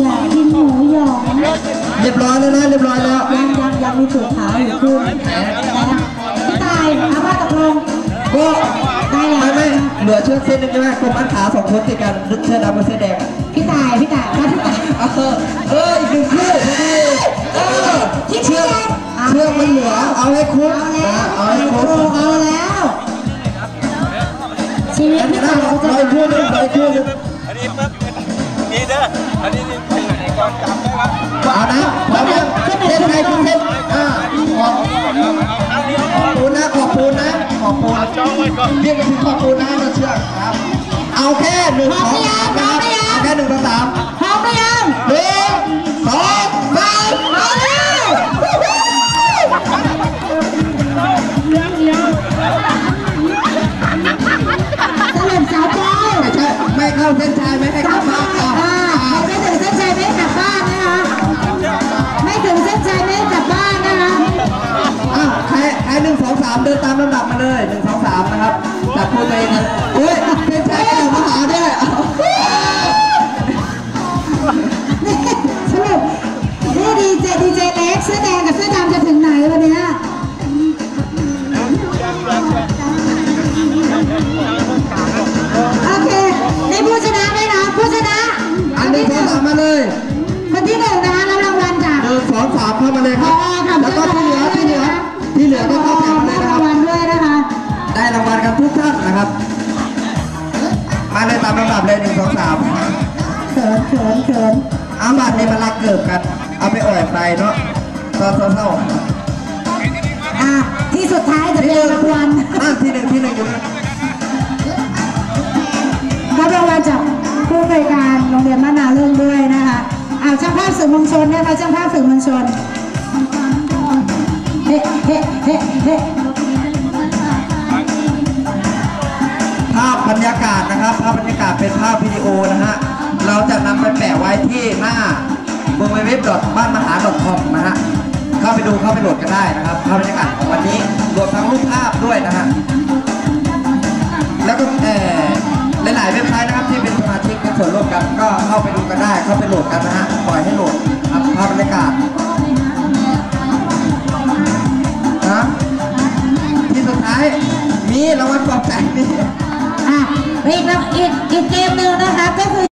อยากกินหมูหยองเรียบร้อยแล้วนะเรียบร้อยแล้วยังยังยังมีสูตรขาวอยู่คือนะคะพี่ตายเอาว่าตกลงก็ได้แล้วไม่ไม่เหลือเชือกเส้นนึงใช่ไหมกลมอันขาสองคนติดกันเสื้อดำกับเสื้อแดงพี่ตายพี่ตายว่าพี่ตายเออเอออีกหนึ่งคู่ดีเออเชือกเชือกมันเหลือเอาให้คุ้มเอาแล้วนะเอาเอาให้คุ้มเอาแล้วชีวิตอันนี้พี่นะตายร้อยคู่หนึงร้อยคู่หนึงอันนี้ปั๊บ นี่เด้ออันนี้นี่ไปไหนก่อนจับได้ปะเอานะพร้อมยังเส้นใครคุณเส้นอ่าขอบเอานี่ขอบคุณนะขอบคุณนะขอบคุณจ้องไว้ก่อนเรียกไปถึงขอบคุณนะเราเชือกครับ เอาแค่หนึ่งสองสามนะครับเอาแค่หนึ่งสองสามพร้อมหรือยังหนึ่งสองสามเอาแล้วสลับสาวปอยไม่ใช่ไม่เข้าเส้นชัยไม่ให้สาเข้าวปบ้า ใครใครหนึ่งสองสามเดินตามลำดับมาเลยหนึ่งสองสามนะครับจับคู่ตัวเองนะเฮ้ยเส้นชัยกลับมาหาด้วยสรุปนี่ดีเจดีเจเล็กเสื้อแดงกับเสื้อดำจะถึงไหนวันเนี้ยโอเคนี่ผู้ชนะไหมนะผู้ชนะอันหนึ่งสองสามมาเลยคนที่หนึ่งนะคะรับรางวัลจากหนึ่งสองสามเข้ามาเลยครับ เลยหนึ่งสองสามเขินเขินเขินเอาบัตรในมาลาเกิบกัน เอาไปอ่อยไฟเนาะตอนเศร้าอะที่สุดท้ายจะเป็นรางวัลอะที่หนึ่งที่หนึ่งอยู่นะรับรางวัลจากผู้บริการโรงเรียนบ้านนาเรื่องด้วยนะคะอ่าช่างภาพสื่อมวลชนนะคะช่างภาพสื่อมวลชนเฮ้เฮ้เฮ้เฮ้ บรรยากาศนะครับ ภาพบรรยากาศเป็นภาพวิดีโอนะฮะ เราจะนำไปแปะไว้ที่หน้าเว็บเว็บบ้านมหา .com นะฮะ เข้าไปดูเข้าไปโหลดกันได้นะครับ ภาพบรรยากาศของวันนี้รวมทั้งรูปภาพด้วยนะฮะ แล้วก็เออหลายๆเว็บไซต์นะครับที่เป็นสมาชิกเป็นส่วนร่วมกันก็เข้าไปดูกันได้ เข้าไปโหลดกันนะฮะ ปล่อยให้โหลดครับภาพบรรยากาศนะที่สุดท้ายมีรางวัลปลอบใจนี่ อีกนะอีกอีกเกมหนึ่งนะคะก็คือ